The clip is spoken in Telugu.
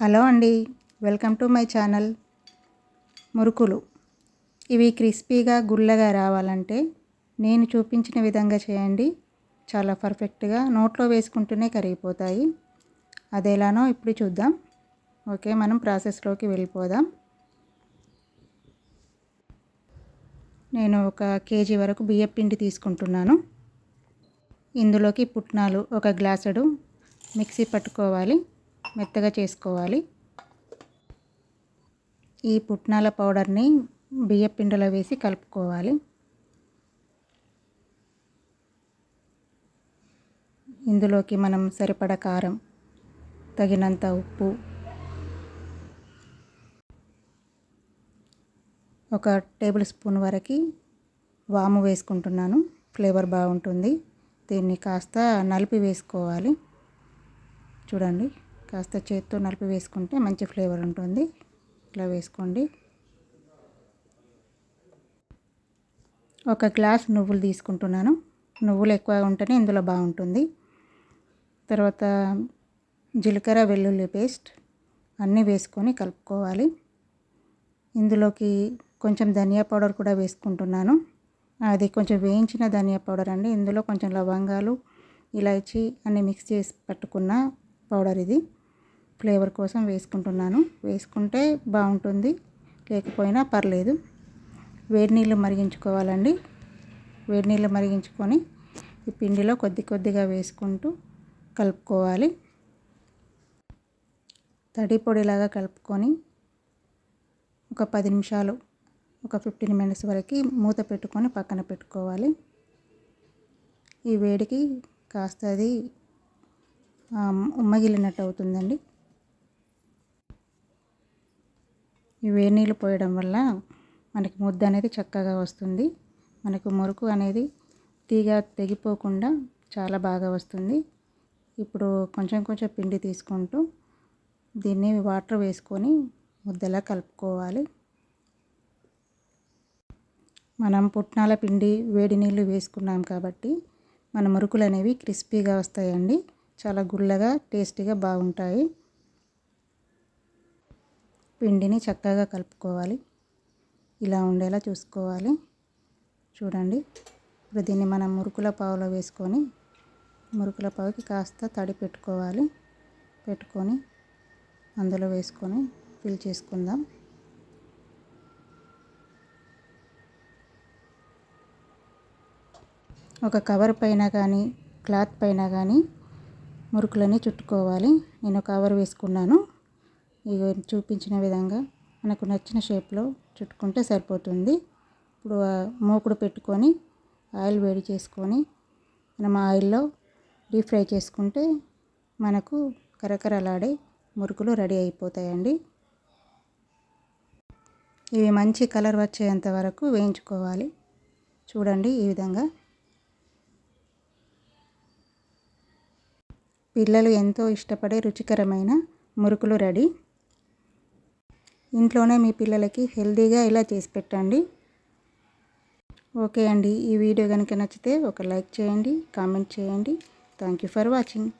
హలో అండి వెల్కమ్ టు మై ఛానల్ మురుకులు. ఇవి క్రిస్పీగా గుల్లగా రావాలంటే నేను చూపించిన విధంగా చేయండి. చాలా పర్ఫెక్ట్గా నోట్లో వేసుకుంటూనే కరిగిపోతాయి. అదేలానో ఇప్పుడు చూద్దాం. ఓకే మనం ప్రాసెస్లోకి వెళ్ళిపోదాం. నేను ఒక కేజీ వరకు బియ్యం పిండి తీసుకుంటున్నాను. ఇందులోకి పుట్నాలు ఒక గ్లాసుడు మిక్సీ పట్టుకోవాలి. మెత్తగా చేసుకోవాలి. ఈ పుట్నాల పౌడర్ని బియ్య పిండిలో వేసి కలుపుకోవాలి. ఇందులోకి మనం సరిపడ కారం తగినంత ఉప్పు ఒక టేబుల్ స్పూన్ వరకు వాము వేసుకుంటున్నాను. ఫ్లేవర్ బాగుంటుంది. దీన్ని కాస్త నలిపి వేసుకోవాలి. చూడండి. కాస్త చేత్తో నలిపి వేసుకుంటే మంచి ఫ్లేవర్ ఉంటుంది. ఇలా వేసుకోండి. ఒక గ్లాస్ నువ్వులు తీసుకుంటున్నాను. నువ్వులు ఎక్కువ ఉంటేనే ఇందులో బాగుంటుంది. తర్వాత జీలకర్ర వెల్లుల్లి పేస్ట్ అన్నీ వేసుకొని కలుపుకోవాలి. ఇందులోకి కొంచెం ధనియా పౌడర్ కూడా వేసుకుంటున్నాను. అది కొంచెం వేయించిన ధనియా పౌడర్ అండి. ఇందులో కొంచెం లవంగాలు ఇలాచి అన్నీ మిక్స్ చేసి పట్టుకున్న పౌడర్ ఇది. ఫ్లేవర్ కోసం వేసుకుంటున్నాను. వేసుకుంటే బాగుంటుంది. లేకపోయినా పర్లేదు. వేడి నీళ్ళు మరిగించుకోవాలండి. వేడి నీళ్ళు మరిగించుకొని ఈ పిండిలో కొద్ది కొద్దిగా వేసుకుంటూ కలుపుకోవాలి. తడి పొడిలాగా కలుపుకొని ఒక పది నిమిషాలు ఒక ఫిఫ్టీన్ మినిట్స్ వరకు మూత పెట్టుకొని పక్కన పెట్టుకోవాలి. ఈ వేడికి కాస్త అది ఉమ్మగిలినట్టు అవుతుందండి. ఈ వేడి నీళ్ళు పోయడం వల్ల మనకి ముద్ద అనేది చక్కగా వస్తుంది. మనకు మురుకు అనేది తీగ తెగిపోకుండా చాలా బాగా వస్తుంది. ఇప్పుడు కొంచెం కొంచెం పిండి తీసుకుంటూ దీన్ని వాటర్ వేసుకొని ముద్దలా కలుపుకోవాలి. మనం పుట్నాల పిండి వేడి నీళ్ళు వేసుకున్నాం కాబట్టి మన మురుకులు అనేవి క్రిస్పీగా వస్తాయండి. చాలా గుల్లగా టేస్టీగా బాగుంటాయి. పిండిని చక్కగా కలుపుకోవాలి. ఇలా ఉండేలా చూసుకోవాలి. చూడండి. ఇప్పుడు దీన్ని మనం మురుకుల పావులో వేసుకొని మురుకుల పావుకి కాస్త తడి పెట్టుకోవాలి. పెట్టుకొని అందులో వేసుకొని ఫిల్ చేసుకుందాం. ఒక కవర్ పైన కానీ క్లాత్ పైన కానీ మురుకులని చుట్టుకోవాలి. నేను కవర్ వేసుకున్నాను. చూపించిన విధంగా మనకు నచ్చిన షేప్లో చుట్టుకుంటే సరిపోతుంది. ఇప్పుడు మూకుడు పెట్టుకొని ఆయిల్ వేడి చేసుకొని మనం ఆయిల్లో డీప్ ఫ్రై చేసుకుంటే మనకు కరకరలాడే మురుకులు రెడీ అయిపోతాయండి. ఇవి మంచి కలర్ వచ్చేంత వరకు వేయించుకోవాలి. చూడండి ఈ విధంగా. పిల్లలు ఎంతో ఇష్టపడే రుచికరమైన మురుకులు రెడీ. ఇంట్లోనే మీ పిల్లలకి హెల్తీగా ఇలా చేసి పెట్టండి. ఓకే అండి. ఈ వీడియో కనుక నచ్చితే ఒక లైక్ చేయండి కామెంట్ చేయండి. Thank you for watching